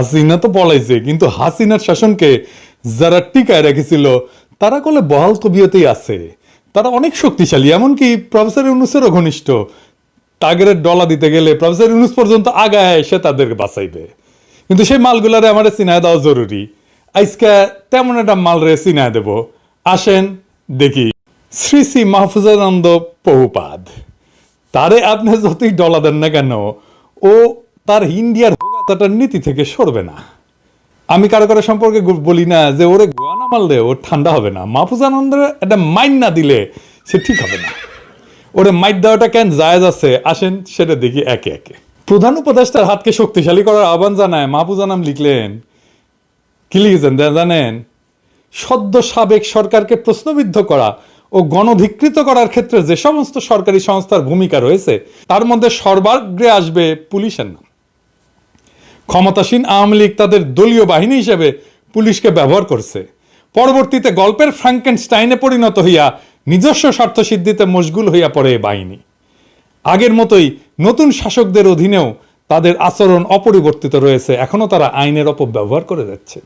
হাসিনা তো পলাইছে, কিন্তু হাসিনার শাসনকে যারা টিকায় রেখেছিল, তারা কলে বহাল তবিয়তেই আছে। তারা অনেক শক্তিশালী, এমনকি প্রফেসর ইউনুসেরও ঘনিষ্ঠ। টাগেরের ডলা দিতে গেলে প্রফেসর ইউনুস পর্যন্ত আগায় এসে তাদেরকে বাঁচাইবে। কিন্তু সেই মালগুলারে আমার চিনায় দেওয়া জরুরি। আজকে তেমন একটা মাল রে চিনায় দেব। আসেন দেখি, শ্রী শ্রী মাহফুজানন্দ বহুপাদ তারে আপনি যতই ডলা দেন না কেন, ও তার ইন্ডিয়ার হোগাতাটার নীতি থেকে সরবে না। আমি কারও কারও সম্পর্কে বলি না যে ওরে গোয়া মারলে ওর ঠান্ডা হবে না। মাহফুজানন্দের একটা মাইন না দিলে সে ঠিক হবে না। ওরে মাইট দেওয়াটা কেন জায়েজ আছে? আসেন, সেটা দেখি একে একে। প্রধান উপদেষ্টার হাতকে শক্তিশালী করার আহ্বান জানায় মাহফুজানাম লিখলেন, কি লিখেছেন জানেন? সদ্য সাবেক সরকারকে প্রশ্নবিদ্ধ করা ও গণধিকৃত করার ক্ষেত্রে যে সমস্ত সরকারি সংস্থার ভূমিকা রয়েছে, তার মধ্যে সর্বাগ্রে আসবে পুলিশের নাম। ক্ষমতাসীন আওয়ামী লীগ তাদের দলীয় বাহিনী হিসেবে পুলিশকে ব্যবহার করছে। পরবর্তীতে গল্পের ফ্রাঙ্কেনস্টাইনে পরিণত হইয়া নিজস্ব স্বার্থ সিদ্ধিতে মশগুল হইয়া পড়ে এ বাহিনী। আগের মতোই নতুন শাসকদের অধীনেও তাদের আচরণ অপরিবর্তিত রয়েছে। এখনও তারা আইনের অপব্যবহার করে যাচ্ছে।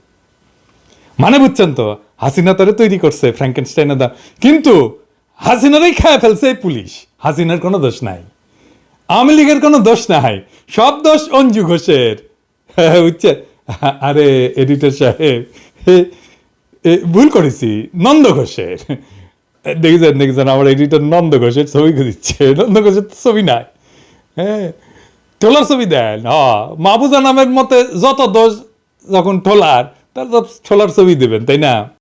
মানে বুঝছেন তো, হাসিনা তারে তৈরি করছে ফ্র্যাঙ্কেনস্টাইনের দা কিন্তু হাসিনারই খায় ফেলছে পুলিশ। হাসিনার কোনো দোষ নাই। আওয়ামী লীগের কোনো দোষ নাই। সব দোষ অঞ্জু ঘোষের। হ্যাঁ, বুঝছে আরে এডিটর সাহেব ভুল করেছি নন্দ ঘোষের। দেখেছেন দেখেছেন আমার এডিটর নন্দ ঘোষের ছবি দিচ্ছে। নন্দ ঘোষের তো ছবি নাই। হ্যাঁ ঠোলার ছবি দেন। হ মাহবুজা নামের মতে যত দোষ যখন ঠোলার তার ঠোলার ছবি দেবেন তাই না?